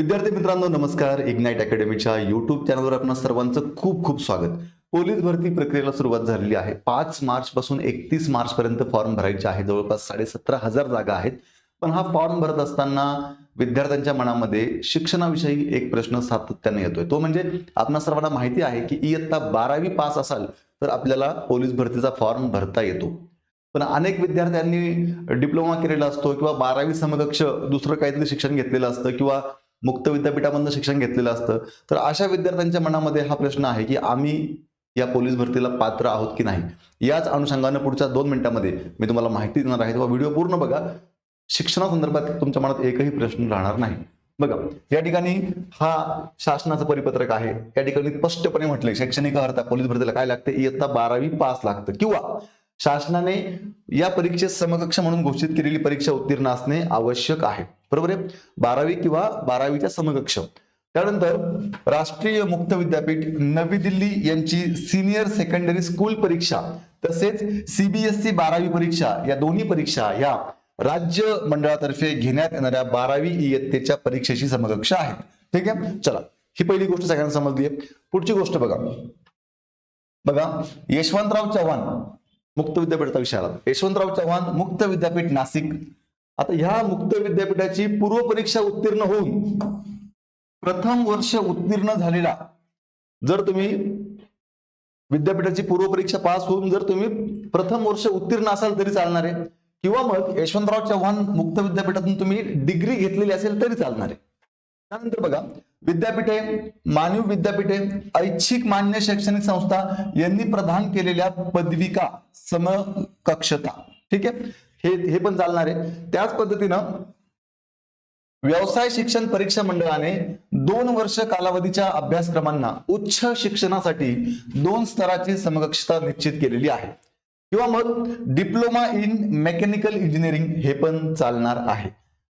विद्यार्थी मित्रांनो नमस्कार. इग्नाईट अकॅडमीच्या युट्यूब चॅनलवर आपणा सर्वांचं खूप खूप स्वागत. पोलीस भरती प्रक्रियेला सुरुवात झालेली आहे. पाच मार्च पासून एकतीस मार्च पर्यंत फॉर्म भरायचे आहे. जवळपास साडेसतरा हजार जागा आहेत. पण हा फॉर्म भरत असताना विद्यार्थ्यांच्या मनामध्ये शिक्षणाविषयी एक प्रश्न सातत्याने येतोय. तो म्हणजे आपणा सर्वांना माहिती आहे की इयत्ता बारावी पास असाल तर आपल्याला पोलीस भरतीचा फॉर्म भरता येतो. पण अनेक विद्यार्थ्यांनी डिप्लोमा केलेला असतो किंवा बारावी समकक्ष दुसरं काहीतरी शिक्षण घेतलेलं असतं किंवा मुक्त विद्यापीठामधनं शिक्षण घेतलेलं असतं. तर अशा विद्यार्थ्यांच्या मनामध्ये हा प्रश्न आहे की आम्ही या पोलीस भरतीला पात्र आहोत की नाही? याच अनुषंगानं पुढच्या दोन मिनिटांमध्ये मी तुम्हाला माहिती देणार आहे. तेव्हा व्हिडिओ पूर्ण बघा. शिक्षणासंदर्भात तुमच्या मनात एकही प्रश्न राहणार नाही. बघा या ठिकाणी हा शासनाचं परिपत्रक आहे. या ठिकाणी स्पष्टपणे म्हटले शैक्षणिक अर्थ पोलीस भरतीला काय लागते इयत्ता बारावी पास लागतं. किंवा शासनाने या परीक्षेत समकक्ष म्हणून घोषित केलेली परीक्षा उत्तीर्ण असणे आवश्यक आहे. बरोबर आहे? बारावी किंवा बारावीच्या समकक्ष. त्यानंतर राष्ट्रीय मुक्त विद्यापीठ नवी दिल्ली यांची सिनियर सेकंडरी स्कूल परीक्षा तसेच सीबीएसई बारावी परीक्षा या दोन्ही परीक्षा या राज्य मंडळातर्फे घेण्यात येणाऱ्या बारावी इयत्तेच्या परीक्षेशी समकक्ष आहेत. ठीक आहे? चला ही पहिली गोष्ट सगळ्यांना समजली आहे. पुढची गोष्ट बघा. बघा यशवंतराव चव्हाण मुक्त विद्यापीठाचा विषय आला यशवंतराव चव्हाण मुक्त विद्यापीठ नाशिक आता ह्या मुक्त विद्यापीठाची पूर्व परीक्षा उत्तीर्ण होऊन प्रथम वर्ष उत्तीर्ण झालेला जर तुम्ही विद्यापीठाची पूर्व परीक्षा पास होऊन जर तुम्ही प्रथम वर्ष उत्तीर्ण असाल तरी चालणार आहे किंवा मग यशवंतराव चव्हाण मुक्त विद्यापीठातून तुम्ही डिग्री घेतलेली असेल तरी चालणार. आहे त्यानंतर बघा विद्यापीठे मानव विद्यापीठे ऐच्छिक मान्य शैक्षणिक संस्था यांनी प्रदान केलेल्या पदविका समकक्षता. ठीक आहे? हे हे पण चालणार आहे. त्याच पद्धतीनं व्यवसाय शिक्षण परीक्षा मंडळाने दोन वर्ष कालावधीच्या अभ्यासक्रमांना उच्च शिक्षणासाठी दोन स्तराची समकक्षता निश्चित केलेली आहे. किंवा मग डिप्लोमा इन मेकॅनिकल इंजिनिअरिंग हे पण चालणार आहे.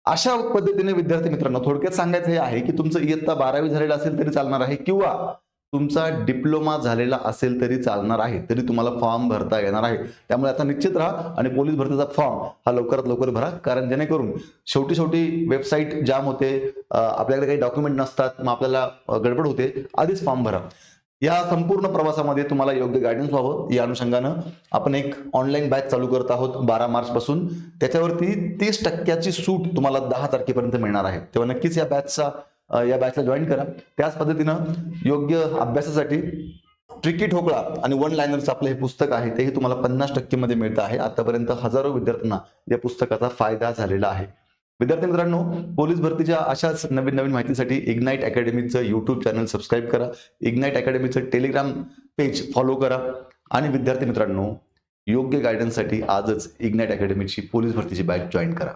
अशा पद्धतीने विद्यार्थी मित्रांनो थोडक्यात सांगायचं हे आहे की तुमचं इयत्ता बारावी झालेलं असेल तरी चालणार आहे. किंवा तुमचा डिप्लोमा झालेला असेल तरी चालणार आहे तरी तुम्हाला फॉर्म भरता येणार आहे. त्यामुळे आता निश्चित राहा आणि पोलीस भरतीचा फॉर्म हा लवकरात लवकर भरा कारण जेणेकरून शेवटी शेवटी वेबसाईट जाम होते आपल्याकडे काही डॉक्युमेंट नसतात मग आपल्याला गडबड होते आधीच फॉर्म भरा. या संपूर्ण प्रवासामध्ये तुम्हाला योग्य गायडन्स व्हावं या अनुषंगानं आपण एक ऑनलाईन बॅच चालू करत आहोत बारा मार्च पासून त्याच्यावरती तीस टक्क्याची सूट तुम्हाला दहा तारखेपर्यंत मिळणार आहे. तेव्हा नक्कीच या बॅचचा या बॅचला जॉईन करा. त्याच पद्धतीनं योग्य अभ्यासासाठी ट्रिकी ठोकळा आणि वन लायनरचं आपलं हे पुस्तक आहे तेही तुम्हाला पन्नास टक्केमध्ये मिळतं आहे. आतापर्यंत हजारो विद्यार्थ्यांना या पुस्तकाचा फायदा झालेला आहे. विद्यार्थी मित्रांनो पोलीस भरतीच्या अशाच नवीन नवीन माहितीसाठी इग्नाईट अकॅडमीचं यूट्यूब चॅनल सबस्क्राईब करा. इग्नाईट अकॅडमीचं टेलिग्राम पेज फॉलो करा. आणि विद्यार्थी मित्रांनो योग्य गायडन्ससाठी आजच इग्नाईट अकॅडमीची पोलीस भरतीची बॅच जॉईन करा.